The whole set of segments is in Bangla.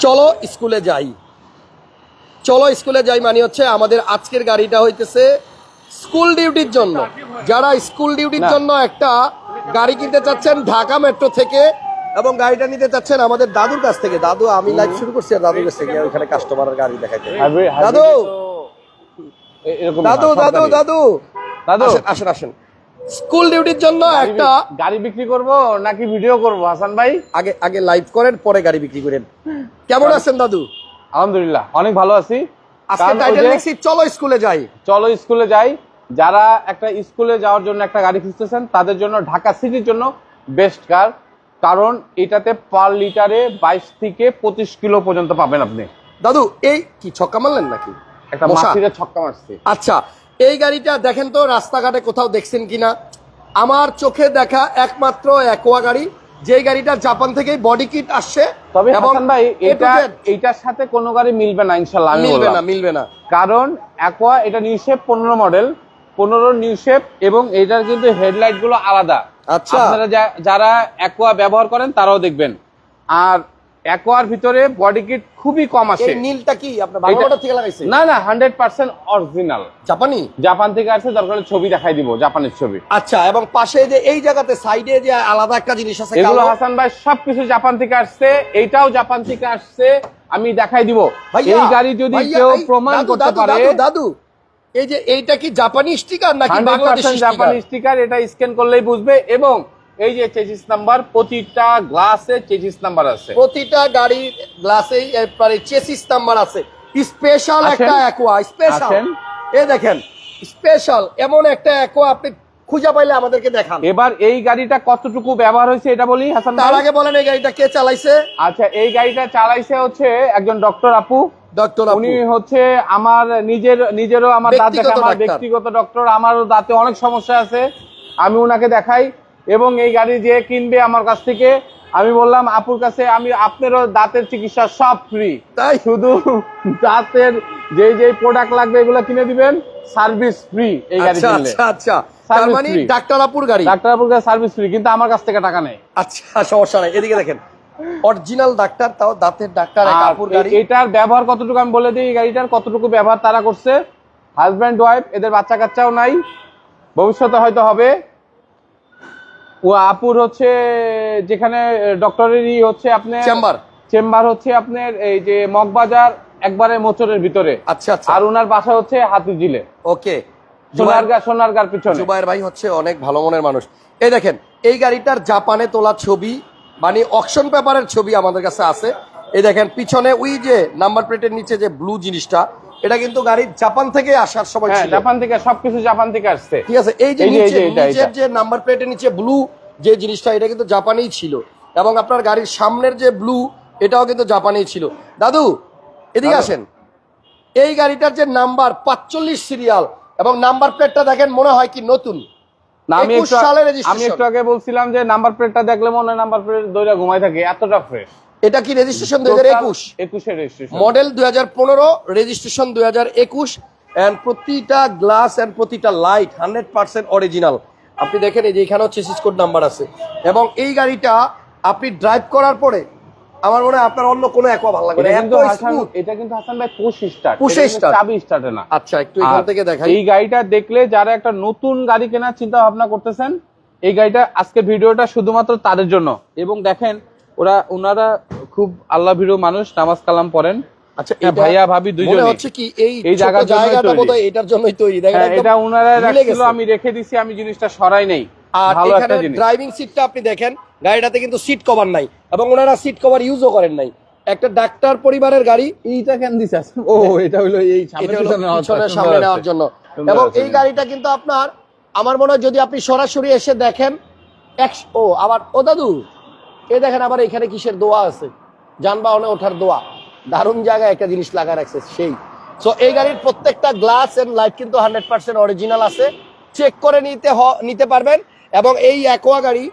চলো স্কুলে যাই চলো স্কুলে যাই মানে হচ্ছে আমাদের আজকের গাড়িটা হইতেছে স্কুল ডিউটির জন্য যারা স্কুল ডিউটির জন্য একটা গাড়ি কিনতে চাচ্ছেন ঢাকা মেট্রো থেকে এবং গাড়িটা নিতে চাচ্ছেন আমাদের দাদুর কাছ থেকে দাদু আমি লাইভ শুরু করছি দাদুর কাছ থেকে ওইখানে কাস্টমারের গাড়ি দেখাইতে দাদু দাদু দাদু দাদু দাদু আসেন আসেন আসেন স্কুল ডিউটির জন্য একটা গাড়ি বিক্রি করব নাকি ভিডিও করব হাসান ভাই? আগে আগে লাইভ করেন পরে গাড়ি বিক্রি করেন। কেমন আছেন দাদু? আলহামদুলিল্লাহ অনেক ভালো আছি। আজকে টাইটেল লিখছি চলো স্কুলে যাই। চলো স্কুলে যাই। যারা একটা স্কুলে যাওয়ার জন্য একটা গাড়ি খুঁজতেছেন তাদের জন্য ঢাকা সিটির জন্য বেস্ট কার কারণ এটাতে পার লিটারে বাইশ থেকে পঁচিশ কিলো পর্যন্ত পাবেন আপনি। দাদু এই কি ছক্কা মারলেন নাকি? একটা? মাসিরে ছক্কা মারছে। আচ্ছা এই গাড়িটা দেখেন তো রাস্তাঘাটে কোথাও দেখছেন কিনা? আমার চোখে দেখা একমাত্র একোয়া গাড়ি যেই গাড়িটা জাপান থেকেই বডি কিট আসছে তবে হাসান ভাই এটা Z এইটার সাথে কোনো গাড়ি মিলবে না ইনশাল্লাহ মিলবে না মিলবে না। কারণ অ্যাকোয়া এটা নিউ শেপ পনেরো মডেল পনেরো নিউ শেপ এবং এটার কিন্তু হেডলাইটগুলো আলাদা। আচ্ছা। আপনারা যা- যারা অ্যাকোয়া ব্যবহার করেন তারাও দেখবেন। আর অ্যাকোয়ার ভিতরে বডি কিট খুবই কম আসে এই নীলটা কি? আপনার বাংলাটা থেকে লাগাইছে? না না হান্ড্রেড পার্সেন্ট অরিজিনাল জাপানি? জাপান থেকে আসছে দরকার হলে ছবি দেখাই দিব জাপানের ছবি। আচ্ছা এবং পাশে যে এই জায়গাতে সাইডে যে আলাদা একটা জিনিস আছে এগুলো হাসান ভাই সবকিছু জাপান থেকে আসছে এইটাও জাপান থেকে আসছে আমি দেখাই দিব। এই গাড়ি যদি কেউ প্রমাণ করতে পারে দাদু, এই যে এইটা কি জাপানি স্টিকার নাকি বাংলাদেশি পার্সেন্ট জাপানি স্টিকার এটা স্ক্যান করলেই বুঝবে এবং এই যে চেজিস নাম্বার প্রতিটা গ্লাসে চেজিস নাম্বার আছে। প্রতিটা গাড়ির গ্লাসেই মানে চেসিস নাম্বার আছে। স্পেশাল একটা অ্যাকোয়া স্পেশাল। এ দেখেন স্পেশাল এমন একটা অ্যাকোয়া আপনি খুঁজে পাইলে আমাদেরকে দেখান। এবার এই গাড়িটা কতটুকু ব্যবহার হয়েছে এটা বলি হাসান তার আগে বলেন এই গাড়িটা কে চালাইছে? আচ্ছা এই গাড়িটা চালাইছে হচ্ছে একজন ডক্টর আপু। ডক্টর উনি হচ্ছে আমার নিজের নিজেরও আমার দাঁত দেখা আমার ব্যক্তিগত ডক্টর আমারও দাঁতে অনেক সমস্যা আছে। আমি ওনাকে দেখাই। এবং এই গাড়ি যে কিনবে আমার কাছ থেকে আমি বললাম আপুর কাছে আমি আপনারও দাঁতের চিকিৎসা সব ফ্রি তাই? শুধু দাঁতের যে যে প্রোডাক্ট লাগবে এগুলো কিনে দিবেন সার্ভিস ফ্রি এই গাড়ি আচ্ছা কিনলে। আচ্ছা আচ্ছা। তার মানে free। ডাক্তার আপুর গাড়ি? ডাক্তার আপুর কাছে সার্ভিস ফ্রি কিন্তু আমার কাছ থেকে টাকা নেই। আচ্ছা সমস্যা নাই। এদিকে দেখেন অরিজিনাল ডাক্তার তাও দাঁতের ডাক্তার আপুর গাড়ি। এটার ব্যবহার কতটুকু আমি বলে দিই এই গাড়িটার কতটুকু ব্যবহার তারা করছে। হাজব্যান্ড ওয়াইফ এদের বাচ্চা কাচ্চাও নাই। ভবিষ্যতে হয়তো হবে। ও আপুর হচ্ছে যেখানে ডক্টরেরই হচ্ছে আপনার চেম্বার। চেম্বার হচ্ছে আপনার এই যে মগবাজার একবারে মোচরের ভিতরে। আচ্ছা আচ্ছা। আর ওনার বাসা হচ্ছে হাতিঝিলে। ওকে। সোনারগা সোনারগার পিছনে। জুবাইর ভাই হচ্ছে অনেক ভালো মনের মানুষ। এই দেখেন এই গাড়িটার জাপানে তোলা ছবি মানে অকশন পেপারের ছবি আমাদের কাছে আছে। এই দেখেন পিছনে ওই যে নাম্বার প্লেটের নিচে যে ব্লু জিনিসটা এটা কিন্তু গাড়ির জাপান থেকে আসার সময় হ্যাঁ ছিল। জাপান থেকে সবকিছু জাপান থেকে আসছে। ঠিক আছে এই যে নিচে যে, নিচের যে নাম্বার প্লেটের নিচে ব্লু যে জিনিসটা এটা কিন্তু জাপানেই ছিল। এবং আপনার গাড়ির সামনের যে ব্লু এটাও কিন্তু জাপানেই ছিল। দাদু এদিকে আসেন। এই গাড়িটার যে নাম্বার পাঁচচল্লিশ সিরিয়াল এবং নাম্বার প্লেটটা দেখেন মনে হয় কি নতুন? আমি 21 একটু সালের একটু আগে বলছিলাম যে নাম্বার প্লেটটা দেখলে মনে হয় নাম্বার প্লেট দইরা ঘুমাই থাকে এতটা ফ্রেশ এটা কি রেজিস্ট্রেশন দুই হাজার একুশ? একুশের রেজিস্ট্রেশন মডেল দুই হাজার পনেরো রেজিস্ট্রেশন দুই হাজার একুশ অ্যান্ড প্রতিটা গ্লাস অ্যান্ড প্রতিটা লাইট হান্ড্রেড পার্সেন্ট অরিজিনাল আপনি দেখেন এই যে এখানেও চেসিস কোড নাম্বার আছে। এবং এই গাড়িটা আপনি ড্রাইভ করার পরে আমার মনে হয় আপনার অন্য কোনো একোয়া ভালো এটা না। কিন্তু এত হাসান এটা কিন্তু হাসান ভাই পুশ স্টার্ট। চাবি স্টার্টে না। আচ্ছা একটু এখান থেকে দেখাই। এই গাড়িটা দেখলে যারা একটা নতুন গাড়ি কেনার চিন্তা ভাবনা করতেছেন এই গাড়িটা আজকে ভিডিওটা শুধুমাত্র তাদের জন্য। এবং দেখেন ওরা ওনারা খুব আল্লাহ ভিড়ো মানুষ নামাজ কালাম পড়েন। আচ্ছা হ্যাঁ, ভাইয়া ভাবি হচ্ছে কি এই এই ছোট জায়গার জন্যই জায়গাটা বোধহয় এটার জন্যই তৈরি। দেখেন হ্যাঁ, এটা ওনারা রাখছিল আমি রেখে দিছি আমি জিনিসটা সরাই নেই। আর এখানে ড্রাইভিং সিটটা আপনি দেখেন গাড়িটাতে কিন্তু সিট কভার নাই এবং ওনারা সিট কভার ইউজও করেন নাই। একটা ডাক্তার পরিবারের গাড়ি এইটা কেন দিছে ও এটা হলো এই সামনে নেওয়ার সামনে নেওয়ার জন্য। এবং এই গাড়িটা কিন্তু আপনার আমার মনে হয় যদি আপনি সরাসরি এসে দেখেন ও আবার ও দাদু এই দেখেন আবার এখানে কিসের দোয়া আছে? যানবাহনে ওঠার দোয়া। দারুণ জায়গায় একটা জিনিস লাগা রাখছে সেই। সো এই গাড়ির প্রত্যেকটা গ্লাস এন্ড লাইট কিন্তু হান্ড্রেড পার্সেন্ট অরিজিনাল আছে। চেক করে নিতে নিতে পারবেন। এবং এই অ্যাকোয়া গাড়ি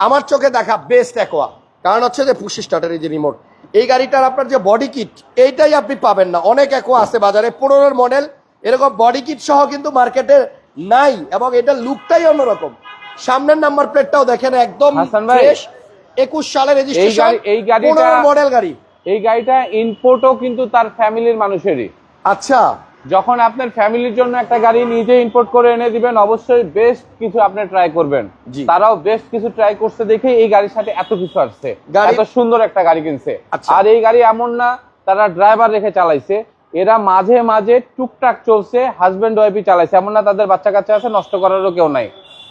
আমার চোখে দেখা বেস্ট অ্যাকোয়া কারণ হচ্ছে যে পুশি স্টার্টার এই যে রিমোট এই গাড়িটার আপনার যে বডি কিট এইটাই আপনি পাবেন না। অনেক অ্যাকোয়া আছে বাজারে পনেরোর মডেল এরকম বডি কিট সহ কিন্তু মার্কেটে নাই। এবং এটার লুকটাই অন্যরকম। সামনের নাম্বার প্লেটটাও দেখেন একদম ফ্রেশ একুশ সালের রেজিস্ট্রেশন গাড়ি- এই গাড়িটা- মডেল গাড়ি। এই গাড়িটা ইম্পোর্টও কিন্তু তার ফ্যামিলির মানুষেরই। আচ্ছা। যখন আপনার ফ্যামিলির জন্য একটা গাড়ি নিজে ইম্পোর্ট করে এনে দিবেন অবশ্যই বেস্ট কিছু আপনি ট্রাই করবেন। তারাও বেস্ট কিছু ট্রাই করছে দেখে এই গাড়ির সাথে এত কিছু আসছে। এত সুন্দর একটা গাড়ি কিনছে। আচ্ছা। আর এই গাড়ি এমন না তারা ড্রাইভার রেখে চালাইছে। এরা মাঝে মাঝে টুকটাক চলছে হাজবেন্ড ওয়াইফই চালাইছে। এমন না তাদের বাচ্চা কাচ্চা আছে নষ্ট করারও কেউ নাই।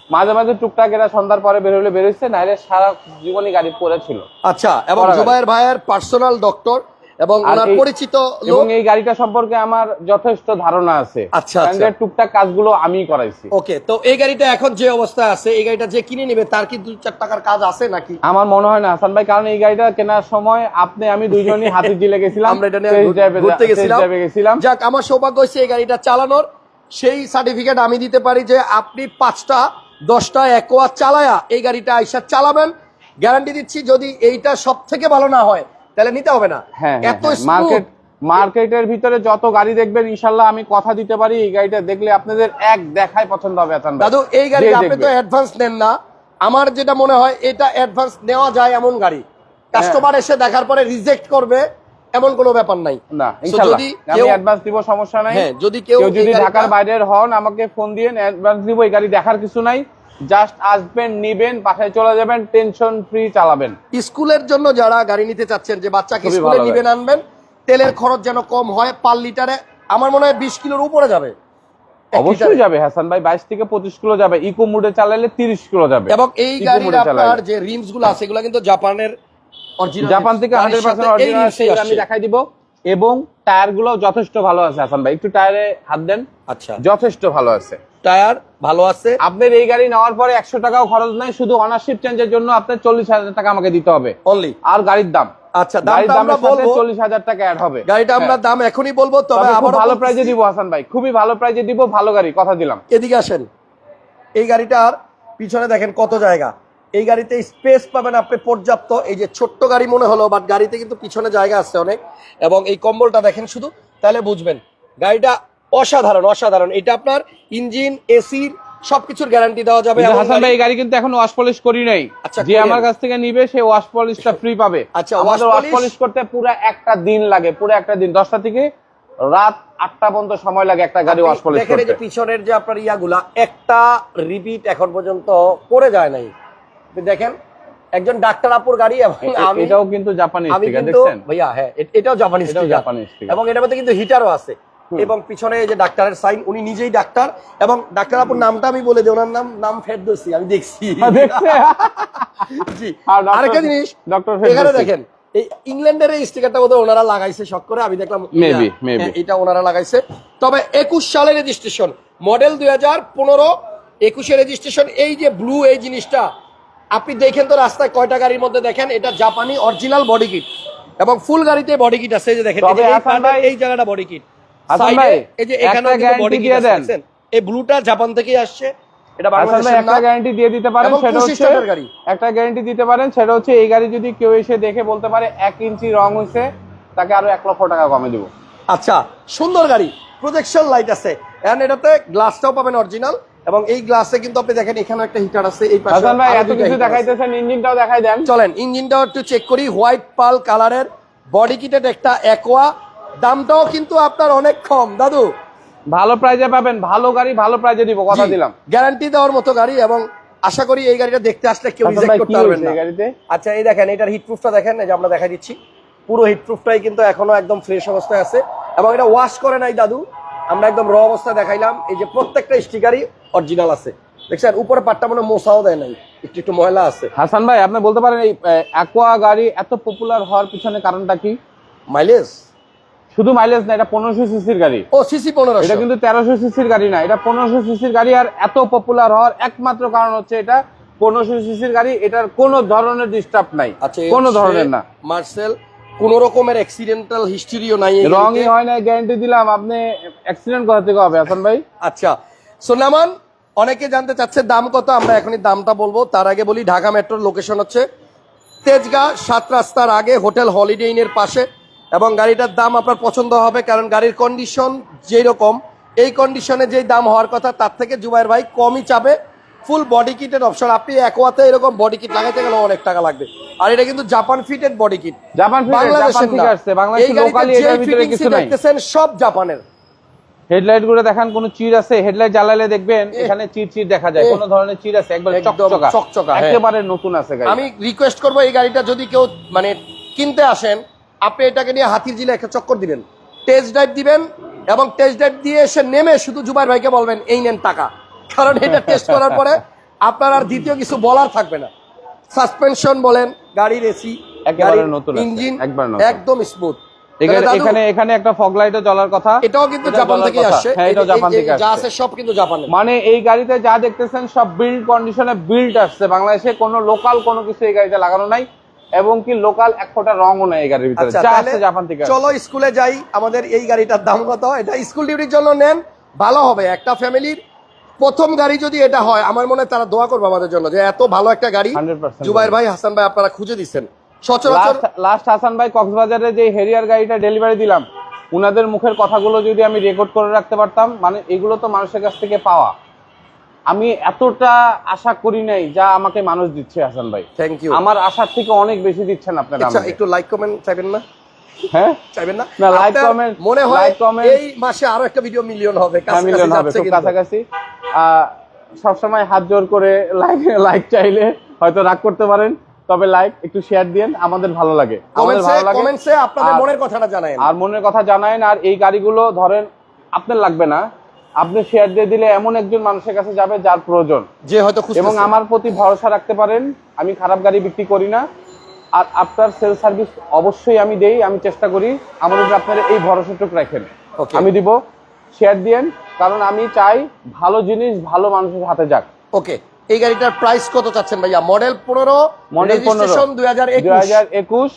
মাঝে মাঝে টুকটাক এরা সন্ধ্যার পরে বের হলে বেরোচ্ছে নাহলে সারা জীবনই গাড়ি পড়েছিল আচ্ছা এবং করা জুবাইর ভাইয়ের পার্সোনাল ডক্টর এবং ওনার পরিচিত এবং এই গাড়িটা সম্পর্কে আমার যথেষ্ট ধারণা আছে। আচ্ছা, আচ্ছা। টুকটাক কাজগুলো আমি করাইছি। ওকে তো এই গাড়িটা এখন যে অবস্থায় আছে এই গাড়িটা যে কিনে নেবে তার কি দুই চার টাকার কাজ আছে নাকি? আমার মনে হয় না হাসান ভাই কারণ এই গাড়িটা কেনার সময় আপনি আমি দুইজনই হাতি জিলে গেছিলাম আমরা এটা নিয়ে ঘুরতে গেছিলাম। যাক আমার সৌভাগ্য হয়েছে এই গাড়িটা চালানোর। সেই সার্টিফিকেট আমি দিতে পারি যে আপনি পাঁচটা দশটা একোয়া চালায়া এই গাড়িটা আইসা চালাবেন। গ্যারান্টি দিচ্ছি যদি এইটা সব থেকে ভালো না হয় তাহলে নিতে হবে না। হ্যাঁ এত মার্কেট মার্কেটের ভিতরে যত গাড়ি দেখবেন ইনশাল্লাহ আমি কথা দিতে পারি এই গাড়িটা দেখলে আপনাদের এক দেখায় পছন্দ হবে দাদু এই গাড়ি আপনি তো অ্যাডভান্স নেন না। আমার যেটা মনে হয় এটা অ্যাডভান্স নেওয়া যায় এমন গাড়ি। কাস্টমার এসে দেখার পরে রিজেক্ট করবে। এমন কোনো ব্যাপার নাই। না যদি আমি কেউ- অ্যাডভান্স দিব সমস্যা নাই। হ্যাঁ যদি কেউ যদি ঢাকার বাইরের হন আমাকে ফোন দিয়ে অ্যাডভান্স দিব এই গাড়ি দেখার কিছু নাই। জাস্ট আসবেন নিবেন বাসায় চলে যাবেন টেনশন ফ্রি চালাবেন। স্কুলের জন্য যারা গাড়ি নিতে চাচ্ছেন যে বাচ্চাকে স্কুলে নিবেন আনবেন তেলের খরচ যেন কম হয় পার লিটারে আমার মনে হয় বিশ কিলোর উপরে যাবে। অবশ্যই যাবে হাসান ভাই বাইশ থেকে পঁচিশ কিলো যাবে। ইকো মুডে চালালে তিরিশ কিলো যাবে। এবং এই গাড়ির mode আপনার যে রিমসগুলো আছে এগুলো কিন্তু জাপানের জাপান থেকে হান্ড্রেড পার্সেন্ট অরিজিনাল আমি দেখাই দিব। এবং টায়ারগুলো যথেষ্ট ভালো আছে হাসান ভাই। একটু টায়ারে হাত দেন। আচ্ছা। যথেষ্ট ভালো আছে। টায়ার ভালো আছে। আপনার এই গাড়ি নেওয়ার পরে একশো টাকাও খরচ নাই শুধু অনারশিপ চেঞ্জের জন্য আপনার চল্লিশ হাজার টাকা আমাকে দিতে হবে। অনলি আর গাড়ির দাম। আচ্ছা গাড়ির দামটা দামের সাথে চল্লিশ হাজার টাকা অ্যাড হবে। গাড়িটা আমরা হ্যাঁ। দাম এখনই বলব তবে ভালো বলতেছি, প্রাইজে দিব হাসান ভাই। খুবই ভালো প্রাইজে দিব ভালো গাড়ি কথা দিলাম। এদিকে আসেন। এই গাড়িটার পিছনে দেখেন কত জায়গা। এই গাড়িতে স্পেস পাবেন আপনি পর্যাপ্ত। এই যে ছোট্ট গাড়ি মনে হলো বাট গাড়িতে কিন্তু পিছনে জায়গা আছে অনেক। এবং এই কম্বলটা দেখেন শুধু তাহলে বুঝবেন গাড়িটা অসাধারণ অসাধারণ। এটা আপনার ইঞ্জিন এসির সবকিছুর গ্যারান্টি দেওয়া যাবে হাসান ভাই গাড়ি- কিন্তু এখন ওয়াশ পলিশ করি নাই। আচ্ছা, যে আমার কাছ থেকে নিবে সে ওয়াশ পলিশটা ফ্রি পাবে। আচ্ছা, আমাদের ওয়াশ পলিশ করতে পুরো একটা দিন লাগে পুরো একটা দিন। দশটা থেকে রাত আটটা পর্যন্ত সময় লাগে একটা গাড়ি ওয়াশ পলিশ করতে যে পিছনের যে আপনার ইয়াগুলা একটা রিপিট এখন পর্যন্ত করে যায় নাই। দেখেন একজন ডাক্তার আপুর গাড়ি এবং আমি এটাও কিন্তু জাপানি স্টিকার দেখছেন? ভাইয়া হ্যাঁ এটাও জাপানি এটাও জাপানি sticker। এবং এটার মধ্যে কিন্তু হিটারও আছে। এবং পিছনে এই যে ডাক্তারের সাইন উনি নিজেই ডাক্তার। এবং ডাক্তার আপুর নামটা আমি বলে দিই ওনার নাম নাম ফেরদৌসি আমি দেখছি। জি। আর আরেকটা জিনিস doctor এখানে দেখেন এই ইংল্যান্ডের এই স্টিকারটা বোধহয় ওনারা লাগাইছে শখ করে আমি দেখলাম ইয়া, maybe. হ্যাঁ, এটা ওনারা লাগাইছে। তবে একুশ সালের রেজিস্ট্রেশন মডেল দুই হাজার পনেরো একুশে রেজিস্ট্রেশন এই যে ব্লু এই জিনিসটা আপনি দেখেন তো রাস্তায় কয়টা গাড়ির মধ্যে দেখেন এটা জাপানি অরিজিনাল বডি কিট এবং ফুল গাড়িতে বডি কিট আছে এই যে দেখেন এই জায়গাটা বডি কিট এই যে এখানে guarantee দিয়ে এই ব্লুটা জাপান থেকেই আসছে এটা একটা গ্যারান্টি দিয়ে দিতে পারেন সেটা হচ্ছে একটা গ্যারান্টি দিতে পারেন সেটা হচ্ছে এই গাড়ি যদি কেউ এসে দেখে বলতে পারে এক ইঞ্চি রং হয়েছে তাকে আরও এক লক্ষ টাকা কমে দিব। আচ্ছা সুন্দর গাড়ি প্রজেকশন লাইট আছে। এন্ড এটাতে গ্লাসটাও পাবেন অরিজিনাল এবং এই গ্লাসে কিন্তু আপনি দেখেন এখানে একটা হিটার আছে এই পাশে হাসান ভাই এত কিছু দেখাইতেছেন ইঞ্জিনটাও দেখাই দেন। চলেন ইঞ্জিনটাও একটু চেক করি হোয়াইট পাল কালারের বডি কিটেড একটা একোয়া দামটাও কিন্তু আপনার অনেক কম দাদু। ভালো প্রাইজে পাবেন ভালো গাড়ি ভালো প্রাইজে দিব কথা দিলাম। গ্যারান্টি দেওয়ার মতো গাড়ি এবং আশা করি এই গাড়িটা দেখতে আসলে কেউ রিজেক্ট করতে পারবেন না। এই গাড়িতে? আচ্ছা এই দেখেন এটার হিট প্রুফটা দেখেন এই যে আমরা দেখাই দিচ্ছি। পুরো হিট প্রুফটাই কিন্তু এখনও একদম ফ্রেশ অবস্থায় আছে। এবং এটা ওয়াশ করে নাই দাদু। আমরা একদম র অবস্থায় দেখাইলাম এই যে প্রত্যেকটা স্টিকারই অরিজিনাল আছে। দেখছেন উপরে পাটটা মনে মোছাও দেয় নাই একটু একটু ময়লা আছে। হাসান ভাই আপনি বলতে পারেন এই অ্যাকোয়া গাড়ি এত পপুলার হওয়ার পিছনে কারণটা কি? মাইলেজ শুধু মাইলেজ না এটা পনেরোশো সিসির গাড়ি। ও সিসি পনেরো এটা কিন্তু তেরোশো সিসির গাড়ি না এটা পনেরোশো সিসির গাড়ি আর এত পপুলার হওয়ার একমাত্র কারণ হচ্ছে এটা পনেরোশো সিসির গাড়ি এটার কোনো ধরনের ডিস্টার্ব নাই। আচ্ছা কোনো ধরনের না। মার্সেল কোন রকমের অ্যাক্সিডেন্টাল হিস্ট্রিও নাই রঙই হয় না গ্যারান্টি দিলাম আপনি অ্যাক্সিডেন্ট কোথা থেকে হবে হাসান ভাই? আচ্ছা। সোনামান অনেকে জানতে চাচ্ছে দাম কত আমরা এখনই দামটা বলব। তার আগে বলি ঢাকা মেট্রোর লোকেশন হচ্ছে তেজগাঁ সাত রাস্তার আগে হোটেল হলিডে ইনের পাশে। এবং গাড়িটার দাম আপনার পছন্দ হবে কারণ গাড়ির কন্ডিশন যেই রকম এই কন্ডিশনে যেই দাম হওয়ার কথা তার থেকে জুবাইর ভাই কমই চাবে। ফুল বডি কিটের অপশন আপনি একোয়াতে এরকম বডি কিট লাগাইতে গেলে অনেক টাকা লাগবে। আর এটা কিন্তু Japan fitted body kit Japan আসছে বাংলাদেশ লোকালি এটার ভিতরে কিছু নাই। দেখতেছেন সব জাপানের হেডলাইটগুলো দেখান কোনো চির আছে? হেডলাইট জ্বালালে দেখবেন এখানে চির চির দেখা যায়। কোনো ধরনের চির আছে একবার চকচকা। চকচকা, হ্যাঁ। একেবারে নতুন আছে গাড়ি। আমি রিকোয়েস্ট করব এই গাড়িটা যদি কেউ মানে কিনতে আসেন আপনি এটাকে নিয়ে হাতির জিলে একটা চক্কর দিবেন। টেস্ট ড্রাইভ দিবেন এবং টেস্ট ড্রাইভ দিয়ে এসে নেমে শুধু জুবাইর ভাইকে বলবেন এই নেন টাকা। কারণ এটা টেস্ট করার পরে আপনার আর দ্বিতীয় কিছু বলার থাকবে না। সাসপেনশন বলেন গাড়ির এসি নতুন ইঞ্জিন একদম স্মুথ এখানে এখানে এখানে একটা ফগ লাইটও জ্বলার কথা। এটাও কিন্তু জাপান থেকে আসছে। হ্যাঁ এটাও জাপান থেকে যা আছে সব কিন্তু জাপানের মানে এই গাড়িতে যা দেখতেছেন সব বিল্ড কন্ডিশনে বিল্ড আসছে। বাংলাদেশে কোনো লোকাল কোনো কিছু এই গাড়িতে লাগানো নাই এবং কি লোকাল এক ফোঁটা রঙও নাই এই গাড়ির ভিতরে। আচ্ছা যা জাপান থেকে চলো স্কুলে যাই। আমাদের এই গাড়িটার দাম কত? এটা স্কুল ডিউটির জন্য নেন। ভালো হবে। একটা ফ্যামিলির প্রথম গাড়ি যদি এটা হয় আমার মনে হয় তারা দোয়া করবে আমাদের জন্য যে এত ভালো একটা গাড়ি। জুবাইর ভাই হাসান ভাই আপনারা খুঁজে দিচ্ছেন। সচরাচর লাস্ট হাসান ভাই কক্সবাজারে যে হেরিয়ার গাড়িটা ডেলিভারি দিলাম উনাদের মুখের কথাগুলো যদি আমি রেকর্ড করে রাখতে পারতাম মানে এগুলো তো মানুষের কাছ থেকে পাওয়া। আমি এতটা আশা করি নাই যা আমাকে মানুষ দিচ্ছে হাসান ভাই। থ্যাংক ইউ আমার আশার থেকে অনেক বেশি দিচ্ছেন আপনারা আচ্ছা একটু লাইক কমেন্ট চাইবেন না? হ্যাঁ? চাইবেন না? না, like, আপনার মনে হয় এই মাসে আরও একটা ভিডিও মিলিয়ন হবে হ্যাঁ, কাছাকাছি হবে খুব কাছাকাছি। আহ, সবসময় হাত জোর করে লাইক লাইক চাইলে হয়তো রাগ করতে পারেন তবে লাইক একটু শেয়ার দিন আমাদের ভালো লাগে। আমাদের ভালো লাগে। কমেন্টসে আপনাদের মনের কথাটা জানায় আর মনের কথা জানায়েন আর এই গাড়িগুলো ধরেন আপনার লাগবে না। আপনি শেয়ার দিয়ে দিলে এমন একজন মানুষের কাছে যাবে যার প্রয়োজন। যে হয়তো খুশি এবং আমার প্রতি ভরসা রাখতে পারেন আমি খারাপ গাড়ি বিক্রি করি না। আর আপনার সেল সার্ভিস অবশ্যই আমি দেই আমি চেষ্টা করি। আমার উপরে আপনারা এই ভরসাটুকু রাখেন. আমি দিব। শেয়ার দিয়েন কারণ আমি চাই ভালো জিনিস ভালো মানুষের হাতে যাক। ওকে এই গাড়িটার প্রাইস কত চাচ্ছেন ভাইয়া? মডেল পনেরো মডেল রেজিস্ট্রেশন দুই হাজার একুশ।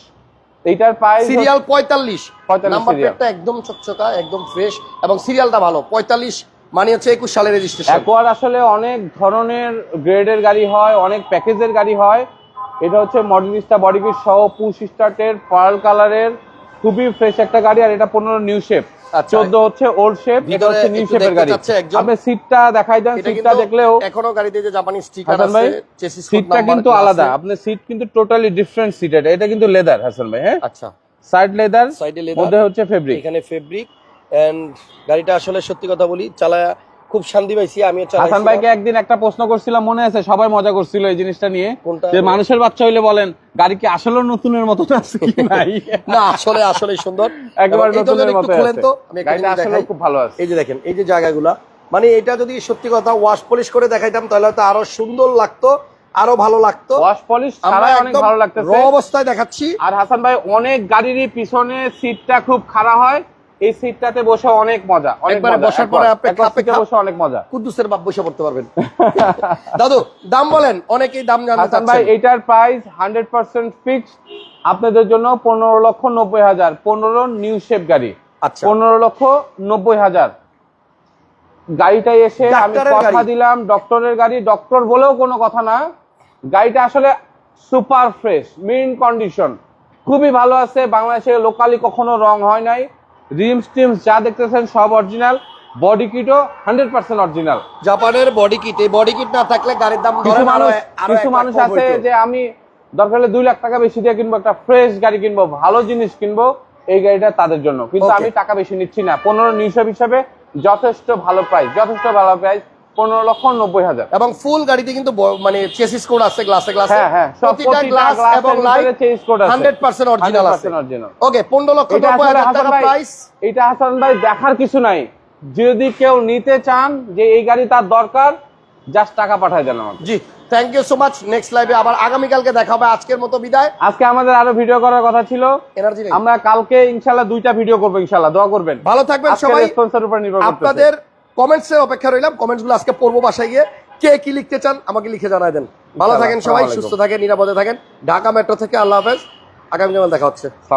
এইটার প্রাইস সিরিয়াল পঁয়তাল্লিশ। 45 নাম্বার প্লেটটা একদম চকচকা একদম ফ্রেশ এবং সিরিয়ালটা ভালো পঁয়তাল্লিশ মানে হচ্ছে একুশ সালের রেজিস্ট্রেশন অ্যাকোয়ার আসলে অনেক ধরনের গ্রেডের গাড়ি হয় অনেক প্যাকেজের গাড়ি হয়। এটা হচ্ছে মডেলিস্টা বডি কিট সহ পুশ স্টার্টের পার্ল কালারের খুবই ফ্রেশ একটা গাড়ি আর এটা পনেরো নিউ শেপ আচ্ছা। চোদ্দ হচ্ছে ওল্ড শেপ এটা হচ্ছে নিউ শেপের গাড়ি। আপনি সিটটা দেখাই দেন সিটটা দেখলেও এখনও গাড়িতে যে জাপানি স্টিকার আছে সিটটা কিন্তু আলাদা। আপনার সিট কিন্তু টোটালি ডিফারেন্ট সিট এটা। এটা কিন্তু লেদার হাসান ভাই হ্যাঁ? আচ্ছা। সাইড লেদার সাইডে মধ্যে লেদার হচ্ছে ফেব্রিক এখানে ফেব্রিক এন্ড গাড়িটা আসলে সত্যি কথা বলি চালায় খুব শান্তি পাইছি আমি হাসান ভাইকে একদিন একটা প্রশ্ন করছিলাম মনে আছে? সবাই মজা করছিল এই জিনিসটা নিয়ে। যে মানুষের বাচ্চা হইলে বলেন গাড়ি কি আসলে নতুনের মতো আছে কি নাই? না আসলে আসলে সুন্দর। একবার নতুনের মতো খুলেন তো আমি গাড়িটা আসলে খুব ভালো আছে। এই যে দেখেন এই যে জায়গাগুলা মানে এটা যদি সত্যি কথা ওয়াশ পলিশ করে দেখাইতাম তাহলে হয়তো আরও সুন্দর লাগতো আরও ভালো লাগতো। ওয়াশ পলিশ ছাড়াই অনেক ভালো র লাগতেছে অবস্থায় দেখাচ্ছি। আর হাসান ভাই অনেক গাড়িরই পিছনে সিটটা খুব খারাপ হয়। এই সিটটাতে বসে অনেক মজা অনেক একবারে বসার পরে আপনি খাপে বসে অনেক মজা। কুদ্দুসের বাপ বসে পড়তে পারবেন। দাদু দাম বলেন অনেকেই দাম জানতে হাসান ভাই এটার প্রাইস হান্ড্রেড পার্সেন্ট ফিক্সড আপনাদের জন্য পনেরো লক্ষ নব্বই হাজার। পনেরো নিউ শেপ গাড়ি। আচ্ছা। পনেরো লক্ষ নব্বই হাজার। গাড়িটা এসে আমি কথা দিলাম ডক্টরের গাড়ি। ডক্টর বলেও কোনো কথা না। গাড়িটা আসলে সুপার ফ্রেশ মিন কন্ডিশন খুবই ভালো আছে। বাংলাদেশে লোকালি কখনো রং হয় নাই। রিমস টিমস যা দেখতেছেন সব অরিজিনাল বডি কিটও হান্ড্রেড পার্সেন্ট অরিজিনাল। জাপানের বডি কিট এই বডি কিট না থাকলে গাড়ির দাম কিছু মানুষ কিছু মানুষ আছে যে আমি দরকার হলে দুই লাখ টাকা বেশি দিয়ে কিনবো একটা ফ্রেশ গাড়ি কিনবো ভালো জিনিস কিনবো এই গাড়িটা তাদের জন্য। কিন্তু আমি টাকা বেশি নিচ্ছি না। পনেরো নিউশো হিসাবে যথেষ্ট ভালো প্রাইস যথেষ্ট ভালো প্রাইস পনেরো লক্ষ নব্বই হাজার। এবং ফুল গাড়িতে কিন্তু মানে চেসিস কোড আছে গ্লাসে গ্লাসে হ্যাঁ হ্যাঁ প্রতিটা প্রতিটা গ্লাস এবং লাইট করে 100% অরিজিনাল আছে। ওকে 15 লক্ষ এটা 90 আসলে হাজার টাকা প্রাইস এটা হাসান ভাই দেখার কিছু নাই। যদি কেউ নিতে চান যে এই গাড়ি তার দরকার জাস্ট টাকা পাঠায় দেন আমাকে। জি thank you so much next লাইভে আবার আগামী কালকে দেখা হবে আজকের মতো বিদায়। আজকে আমাদের আরও ভিডিও করার কথা ছিল। এনার্জি আমরা কালকে ইনশাল্লাহ দুইটা ভিডিও করব ইনশাল্লাহ দোয়া করবেন। ভালো থাকবেন সবাই। রেসপন্সের উপর নির্ভর আপনাদের কমেন্টসের অপেক্ষা রইলাম। কমেন্টসগুলো আজকে পড়ব বাসায় গিয়ে। কে কি লিখতে চান আমাকে লিখে জানায় দেন। ভালো থাকেন সবাই সুস্থ থাকেন নিরাপদে থাকেন। ঢাকা মেট্রো থেকে আল্লাহ হাফেজ। আগামীকাল দেখা হচ্ছে।